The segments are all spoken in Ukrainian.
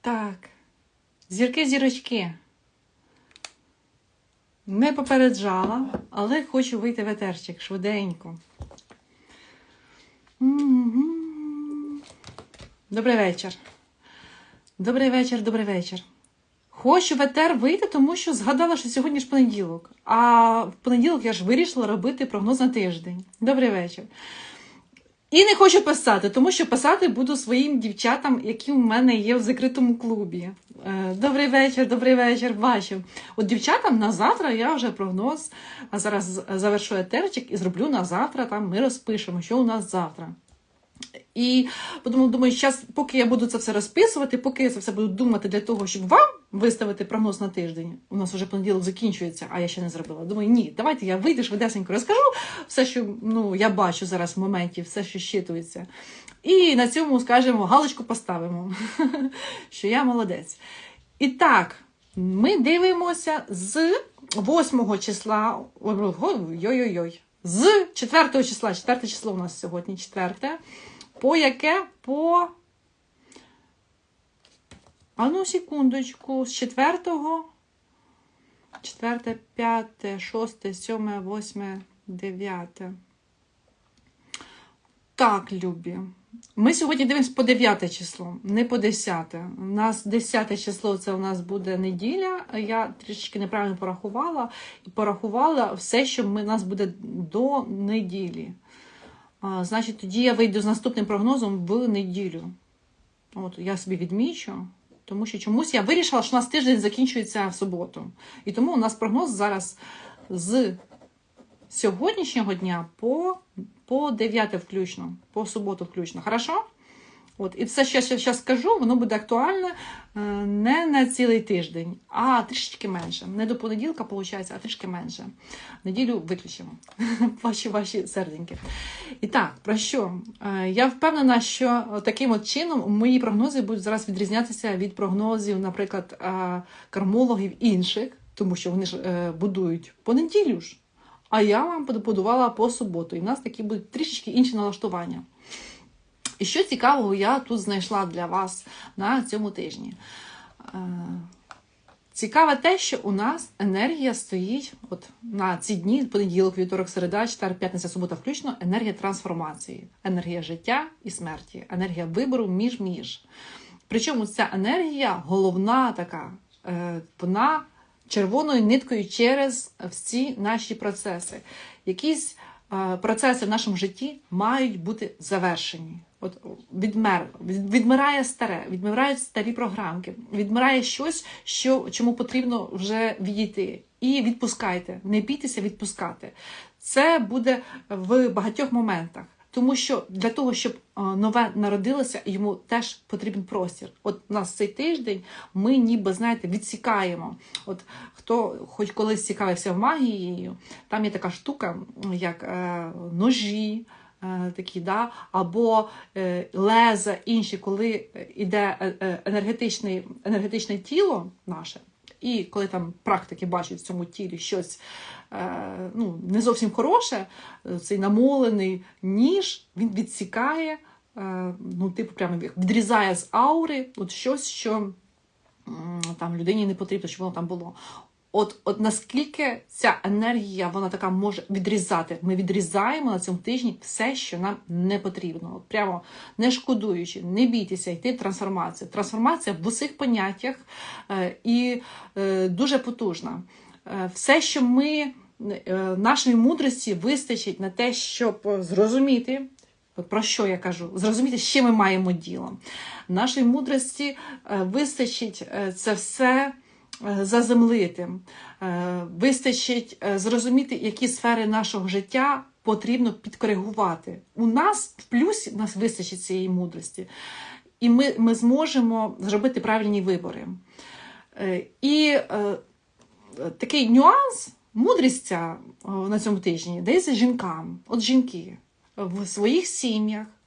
Так. Зірки, зірочки. Не попереджала, але хочу вийти в етерчик швиденько. Добрий вечір. Добрий вечір, добрий вечір. Хочу в етер вийти, тому що згадала, що сьогодні ж понеділок. А в понеділок я ж вирішила робити прогноз на тиждень. Добрий вечір. І не хочу писати, тому що писати буду своїм дівчатам, які у мене є в закритому клубі. Е, Добрий вечір, добрий вечір, бачу. От дівчатам на завтра я вже прогноз, а зараз завершу етерчик і зроблю на завтра. Там ми розпишемо, що у нас завтра. І подумала, думаю, зараз, поки я буду це все розписувати, поки я це все буду думати для того, щоб вам виставити прогноз на тиждень. У нас вже понеділок закінчується, а я ще не зробила. Думаю, ні, давайте я вийду швидесенько розкажу все, що ну, я бачу зараз в моменті, все, що щитується. І на цьому, скажемо, галочку поставимо, що я молодець. І так, ми дивимося з 8 числа. Ой-ой-ой. З 4 числа, 4 число у нас сьогодні, 4. По яке? По. А ну, секундочку, з 4. 4, 5, 6, 7, 8, 9. Так, любі. Ми сьогодні дивимося по 9 число, не по 10. У нас 10 число це у нас буде неділя. Я трішечки неправильно порахувала і порахувала все, що у нас буде до неділі. А, значить, тоді я вийду з наступним прогнозом в неділю. От я собі відмічу, тому що чомусь я вирішила, що у нас тиждень закінчується в суботу. І тому у нас прогноз зараз з сьогоднішнього дня по, по 9 включно, по суботу включно. Хорошо? От, і все, що я зараз скажу, воно буде актуальне не на цілий тиждень, а трішечки менше. Не до понеділка, виходить, а трішки менше. Неділю виключимо. Ваші ваші серденьки. І так, про що? Е, Я впевнена, що таким от чином мої прогнози будуть зараз відрізнятися від прогнозів, наприклад, е, кармологів інших, тому що вони ж е, будують по неділю ж. А я вам побудувала по суботу. І в нас такі будуть трішечки інші налаштування. І що цікавого я тут знайшла для вас на цьому тижні. Е, Цікаве те, що у нас енергія стоїть от на ці дні, понеділок, вівторок, середа, четвер, п'ятниця, субота, включно, енергія трансформації, енергія життя і смерті, енергія вибору між-між. Причому ця енергія головна така, е, вона червоною ниткою через всі наші процеси. Якісь е, процеси в нашому житті мають бути завершені. От відмер, відмирає старе, відмирають старі програмки, відмирає щось, що, чому потрібно вже відійти. І відпускайте, не бійтеся відпускати. Це буде в багатьох моментах. Тому що для того, щоб е, нове народилося, йому теж потрібен простір. От нас цей тиждень ми ніби знаєте відсікаємо. От хто хоч колись цікавився магією, там є така штука, як е, ножі. Е, Такі, да, або е, леза, інші, коли йде е, енергетичне, енергетичне тіло наше, і коли там практики бачать в цьому тілі щось ну, не зовсім хороше, цей намолений ніж, він відсікає, ну, типу, прямо відрізає з аури от щось, що там людині не потрібно, щоб воно там було. От, от наскільки ця енергія вона така може відрізати. Ми відрізаємо на цьому тижні все, що нам не потрібно. От прямо не шкодуючи, не бійтеся йти в трансформацію. Трансформація в усіх поняттях е, і е, дуже потужна. Е, все, що ми е, нашої мудрості вистачить на те, щоб зрозуміти. Про що я кажу? Зрозуміти, з ми маємо діло. Нашої мудрості е, вистачить е, це все заземлити, Е, вистачить е, зрозуміти, які сфери нашого життя потрібно підкоригувати. У нас в плюсі у нас вистачить цієї мудрості, і ми, ми зможемо зробити правильні вибори. Е, І е, такий нюанс, мудрість е, на цьому тижні дається жінкам. От жінки в своїх сім'ях, е,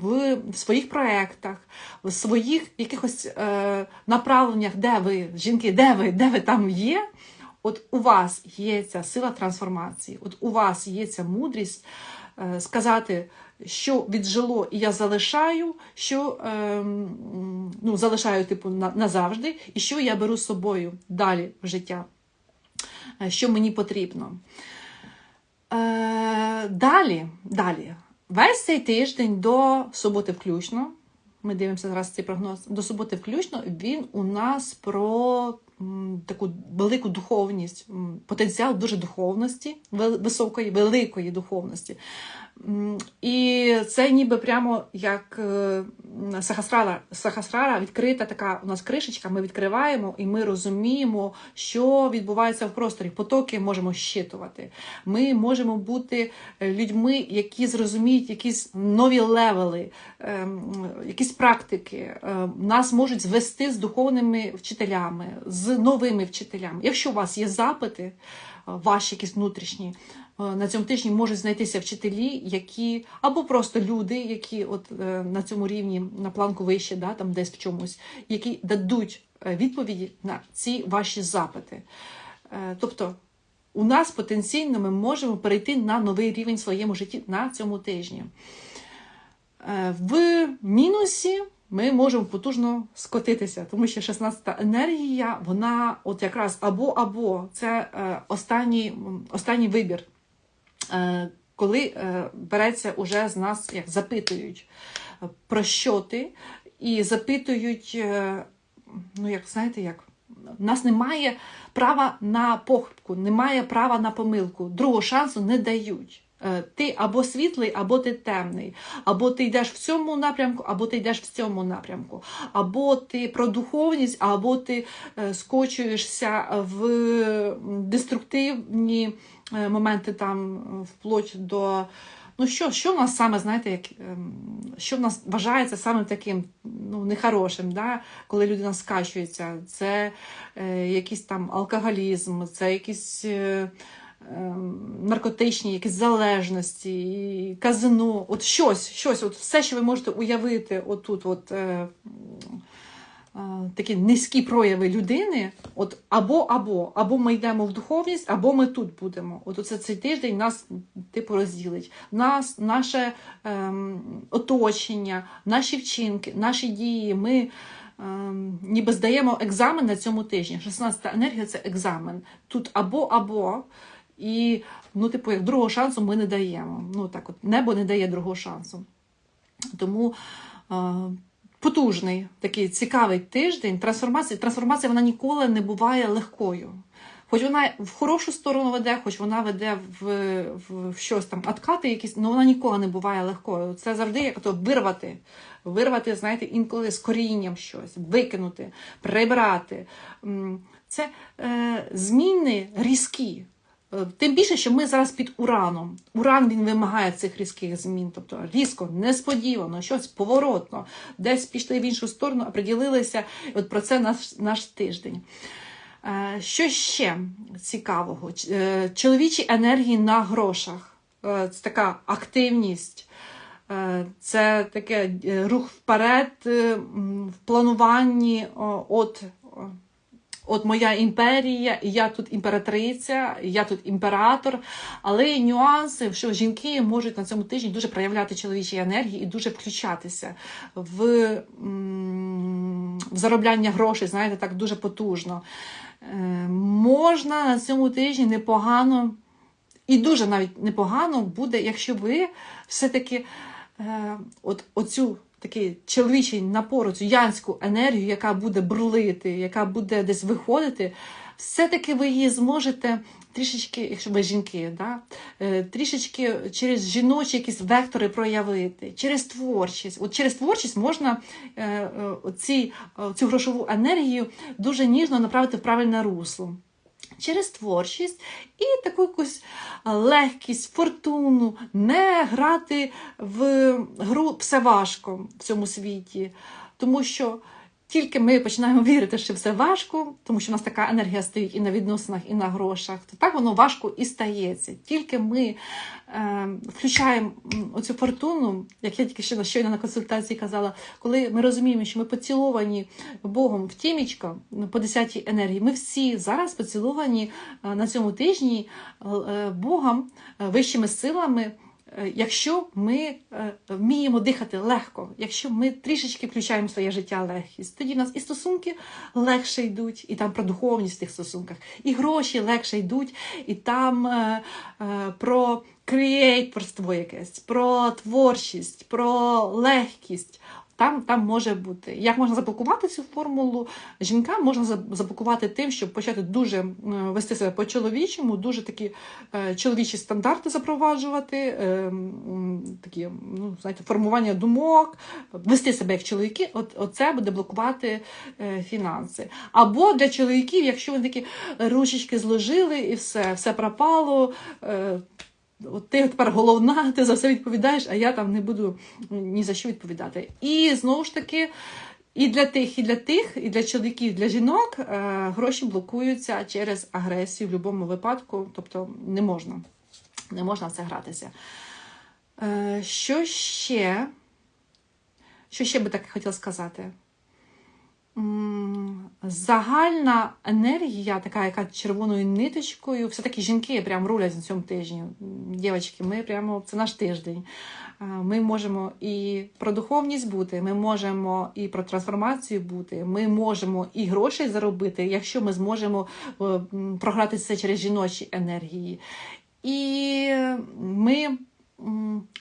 в своїх проєктах, в своїх якихось е, направленнях, де ви, жінки, де ви, де ви там є. От у вас є ця сила трансформації, от у вас є ця мудрість е, сказати що віджило, і я залишаю, що ем, ну, залишаю типу на, назавжди, і що я беру з собою далі в життя, е, що мені потрібно. Е, Далі, далі. Весь цей тиждень до суботи включно. Ми дивимося зараз цей прогноз. До суботи включно він у нас про таку велику духовність, потенціал дуже духовності, високої, великої духовності. І це ніби прямо як е, сахасрара, сахасрара відкрита така у нас кришечка, ми відкриваємо і ми розуміємо, що відбувається в просторі. Потоки можемо щитувати. Ми можемо бути е, людьми, які зрозуміють якісь нові левели, ем, якісь практики. Е, Нас можуть звести з духовними вчителями, з новими вчителями. Якщо у вас є запити, ваші якісь внутрішні, на цьому тижні можуть знайтися вчителі, які або просто люди, які от е, на цьому рівні на планку вище, да, там десь в чомусь, які дадуть е, відповіді на ці ваші запити. Е, Тобто у нас потенційно ми можемо перейти на новий рівень в своєму житті на цьому тижні. Е, В мінусі ми можемо потужно скотитися, тому що 16-та енергія, вона от якраз або-або це е, останній, останній вибір, Е, коли е, береться уже з нас, як запитують, е, про що ти, і запитують, е, ну як знаєте, як. У нас немає права на похибку, немає права на помилку. Другого шансу не дають. Е, Ти або світлий, або ти темний, або ти йдеш в цьому напрямку, або ти йдеш в цьому напрямку, або ти про духовність, або ти е, скочуєшся в деструктивні е, моменти там вплоть до. Ну що, що в нас саме, знаєте, як, ем, що в нас вважається саме таким ну, нехорошим, да? коли людина скачується? Це е, якийсь там алкоголізм, це якісь е, наркотичні, якісь залежності, казино, от щось, щось, от все, що ви можете уявити, отут, от, е, е, такі низькі прояви людини, от або, або, або ми йдемо в духовність, або ми тут будемо. От оце цей тиждень нас типу розділить. Нас, наше ем, оточення, наші вчинки, наші дії. Ми ем, ніби здаємо екзамен на цьому тижні. 16-та енергія це екзамен. Тут або, або. І, ну, типу, як другого шансу ми не даємо. Ну, так от, небо не дає другого шансу. Тому е, потужний такий цікавий тиждень. Трансформація, трансформація вона ніколи не буває легкою. Хоч вона в хорошу сторону веде, хоч вона веде в, в, в щось там откати якісь, але вона ніколи не буває легкою. Це завжди як то вирвати. Вирвати, знаєте, інколи з корінням щось, викинути, прибрати. Це е, зміни різкі. Е, Тим більше, що ми зараз під ураном. Уран він вимагає цих різких змін, тобто різко, несподівано, щось поворотно, десь пішли в іншу сторону, а приділилися. От про це наш, наш тиждень. Е, Що ще цікавого? Е, Чоловічі енергії на грошах. Це така активність. Це таке рух вперед в плануванні от. От моя імперія, я тут імператриця, я тут імператор. Але є нюанси, що жінки можуть на цьому тижні дуже проявляти чоловічі енергії і дуже включатися в, в заробляння грошей, знаєте, так дуже потужно. Е, можна на цьому тижні непогано, і дуже навіть непогано буде, якщо ви все-таки е, от, оцю такий чоловічий напор, цю янську енергію, яка буде бурлити, яка буде десь виходити, все-таки ви її зможете трішечки, якщо ви жінки, да, е, трішечки через жіночі якісь вектори проявити, через творчість. От через творчість можна е, е, оці, е, цю грошову енергію дуже ніжно направити в правильне русло. Через творчість і таку якусь легкість, фортуну, не грати в гру все важко в цьому світі. Тому що тільки ми починаємо вірити, що все важко, тому що в нас така енергія стоїть і на відносинах, і на грошах, то так воно важко і стається. Тільки ми е, включаємо оцю фортуну, як я тільки ще щойно на консультації казала, коли ми розуміємо, що ми поціловані Богом в тімічка по 10 енергії, ми всі зараз поціловані е, на цьому тижні е, Богом, е, вищими силами. Е, якщо ми е, вміємо дихати легко, якщо ми трішечки включаємо своє життя легкість, тоді в нас і стосунки легше йдуть, і там про духовність в тих стосунках, і гроші легше йдуть, і там е, про креаторство якесь, про творчість, про легкість. Там там може бути. Як можна заблокувати цю формулу? Жінкам можна заблокувати тим, щоб почати дуже вести себе по-чоловічому, дуже такі е, чоловічі стандарти запроваджувати, е, такі ну, знаєте, формування думок, вести себе як чоловіки. От, Оце буде блокувати е, фінанси. Або для чоловіків, якщо вони такі ручечки зложили і все, все пропало. От ти тепер головна, ти за все відповідаєш, а я там не буду ні за що відповідати. І знову ж таки, і для тих, і для тих, і для чоловіків, і для жінок е, гроші блокуються через агресію в будь-якому випадку, тобто не можна. Не можна в це гратися. Е, що ще? Що ще би так хотіла сказати? Загальна енергія, така, яка червоною ниточкою, все-таки жінки прям рулять на цьому тижні. Дівчатки, ми прямо це наш тиждень. Ми можемо і про духовність бути, ми можемо і про трансформацію бути, ми можемо і грошей заробити, якщо ми зможемо е, програти це через жіночі енергії. І ми.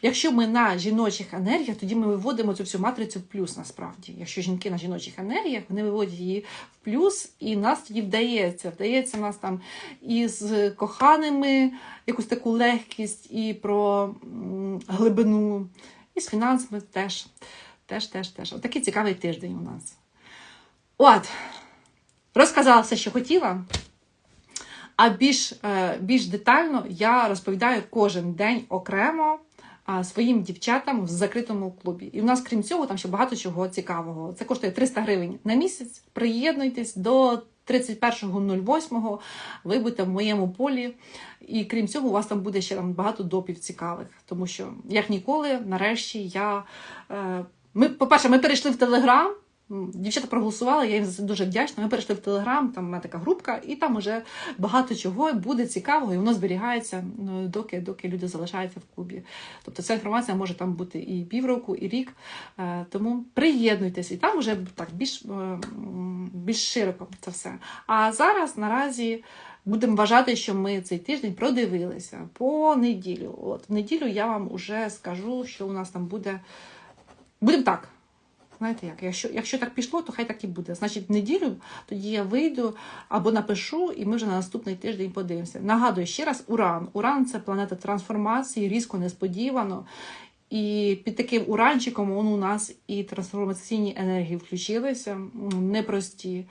Якщо ми на жіночих енергіях, тоді ми виводимо цю всю матрицю в плюс насправді. Якщо жінки на жіночих енергіях, вони виводять її в плюс, і нас тоді вдається. Вдається нас там і з коханими якусь таку легкість, і про глибину, і з фінансами теж. Теж, теж, теж. Отакий цікавий тиждень у нас. От, розказала все, що хотіла. А більш е, більш детально я розповідаю кожен день окремо своїм дівчатам в закритому клубі. І в нас, крім цього, там ще багато чого цікавого. Це коштує 300 гривень на місяць. Приєднуйтесь до 31.08. Ви будете в моєму полі. І крім цього, у вас там буде ще там багато допів цікавих. Тому що, як ніколи, нарешті я. Е, ми, По-перше, ми перейшли в Телеграм. Дівчата проголосували, я їм за це дуже вдячна. Ми перейшли в Телеграм, там мене така групка, і там вже багато чого буде цікавого, і воно зберігається, ну, доки доки люди залишаються в клубі. Тобто ця інформація може там бути і півроку, і рік. Е, тому приєднуйтесь, і там вже так більш, е, більш широко це все. А зараз наразі. Будемо вважати, що ми цей тиждень продивилися по неділю. От в неділю я вам вже скажу, що у нас там буде. Будемо так. Знаєте як? Якщо якщо так пішло, то хай так і буде. Значить, в неділю тоді я вийду або напишу, і ми вже на наступний тиждень подивимося. Нагадую ще раз: Уран. Уран це планета трансформації, різко несподівано. І під таким уранчиком он у нас і трансформаційні енергії включилися, непрості.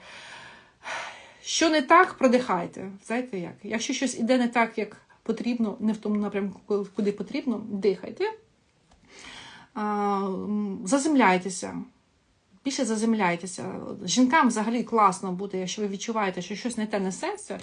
Що не так, продихайте. Знаєте як? Якщо щось іде не так, як потрібно, не в тому напрямку, куди потрібно, дихайте. Заземляйтеся. Більше заземляйтеся. Жінкам взагалі класно буде, якщо ви відчуваєте, що щось не те несеться,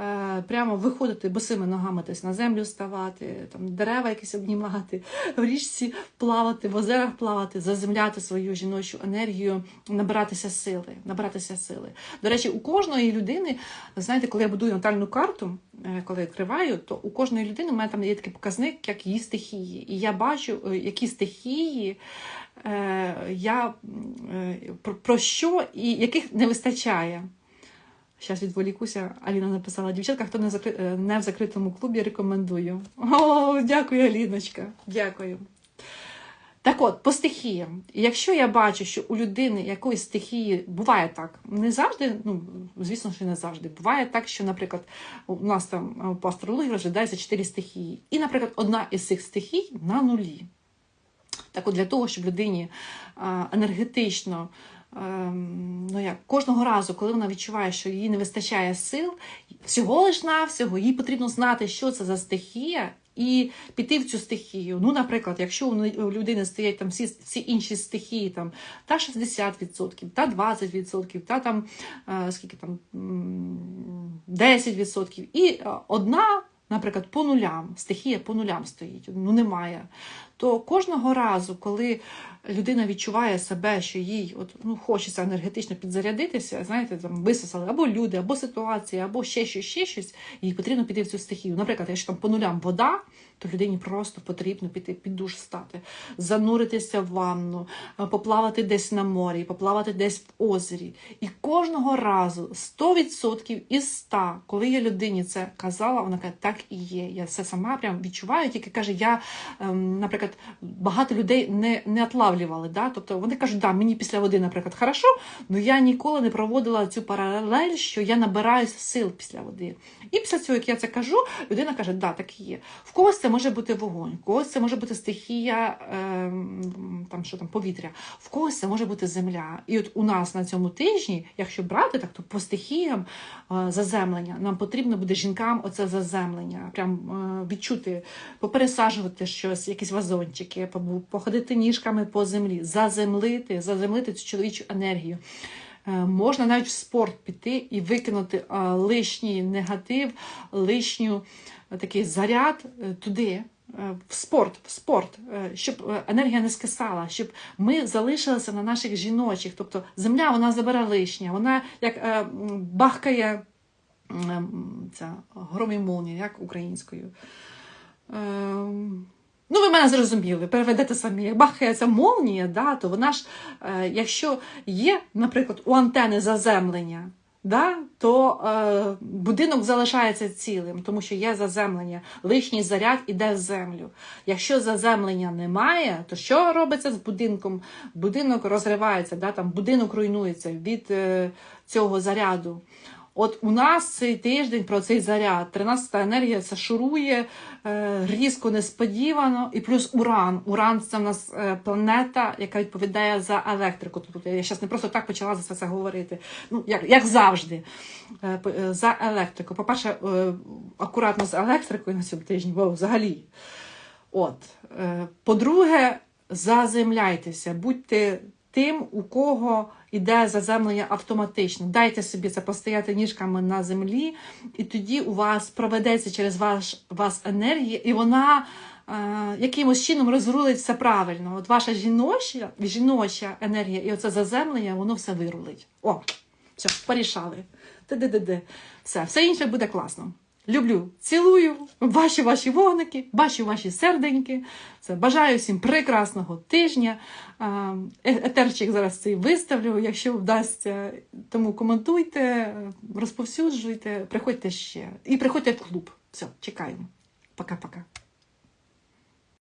е, прямо виходити босими ногами тобто на землю ставати, там дерева якісь обнімати, в річці плавати, в озерах плавати, заземляти свою жіночу енергію, набиратися сили. набиратися сили. До речі, у кожної людини, знаєте, коли я будую натальну карту, е, коли відкриваю, то у кожної людини у мене там є такий показник, як її стихії. І я бачу, е, які стихії. Е, я е, про що і яких не вистачає. Зараз відволікуся, Аліна написала: дівчатка, хто не, закри... Е, не в закритому клубі, рекомендую. О, дякую, Аліночка. Дякую. Так от, по стихіям. Якщо я бачу, що у людини якоїсь стихії буває так, не завжди, ну, звісно, що не завжди. Буває так, що, наприклад, у нас там по астрології розглядається чотири стихії. І, наприклад, одна із цих стихій на нулі. Так от для того, щоб людині енергетично, ем, ну як, кожного разу, коли вона відчуває, що їй не вистачає сил, всього лиш навсього їй потрібно знати, що це за стихія. І піти в цю стихію. Ну, наприклад, якщо у людини стоять там всі всі інші стихії, там та 60%, та 20%, та там скільки там 10%, і одна, наприклад, по нулям, стихія по нулям стоїть, ну немає то кожного разу, коли людина відчуває себе, що їй от, ну, хочеться енергетично підзарядитися, знаєте, там висосали або люди, або ситуація, або ще щось, ще щось, їй потрібно піти в цю стихію. Наприклад, якщо там по нулям вода, то людині просто потрібно піти під душ стати, зануритися в ванну, е, поплавати десь на морі, поплавати десь в озері. І кожного разу 100% із 100, коли я людині це казала, вона каже, так і є. Я це сама прям відчуваю, тільки каже, я, ем, наприклад, багато людей не, не отлавлювали. Да? Тобто вони кажуть, да, мені після води, наприклад, хорошо, але я ніколи не проводила цю паралель, що я набираюся сил після води. І після цього, як я це кажу, людина каже, да, так і є. В когось це може бути вогонь, в когось це може бути стихія, ем, там що там, повітря, в когось це може бути земля. І от у нас на цьому тижні, якщо брати так, то по стихіям е, заземлення, нам потрібно буде жінкам оце заземлення, прям е, відчути, попересаджувати щось, якісь вазончики, походити ніжками по землі, заземлити, заземлити цю чоловічу енергію. Е, Можна навіть в спорт піти і викинути лишній негатив, лишню такий заряд е, туди, е, в спорт, в спорт, е, щоб енергія не скисала, щоб ми залишилися на наших жіночих. Тобто земля вона забере лишнє, вона як бахкає м, ця гром і як українською. Ем, Ну, ви мене зрозуміли, переведете самі. Як бахає ця молнія, да, то вона ж, якщо є, наприклад, у антени заземлення, да, то е, будинок залишається цілим, тому що є заземлення. Лишній заряд іде в землю. Якщо заземлення немає, то що робиться з будинком? Будинок розривається, да, там, будинок руйнується від е, цього заряду. От у нас цей тиждень про цей заряд. 13-та енергія це шурує е, різко, несподівано. І плюс уран. Уран це в нас е, планета, яка відповідає за електрику. Тобто я зараз не просто так почала за це говорити. Ну, як, як завжди, е, е, за електрику. По-перше, е, акуратно з електрикою на цьому тижні, бо взагалі. От. Е, По-друге, заземляйтеся, будьте тим, у кого іде заземлення автоматично. Дайте собі це постояти ніжками на землі, і тоді у вас проведеться через ваш, вас енергія, і вона е, якимось чином розрулить все правильно. От ваша жіноча, жіноча енергія і оце заземлення, воно все вирулить. О, все, порішали. Все, все інше буде класно. Люблю, цілую, бачу ваші вогники, бачу ваші серденьки. Це бажаю всім прекрасного тижня. Е- Етерчик зараз цей виставлю, якщо вдасться. Тому коментуйте, розповсюджуйте, приходьте ще. І приходьте в клуб. Все, чекаємо. Пока-пока.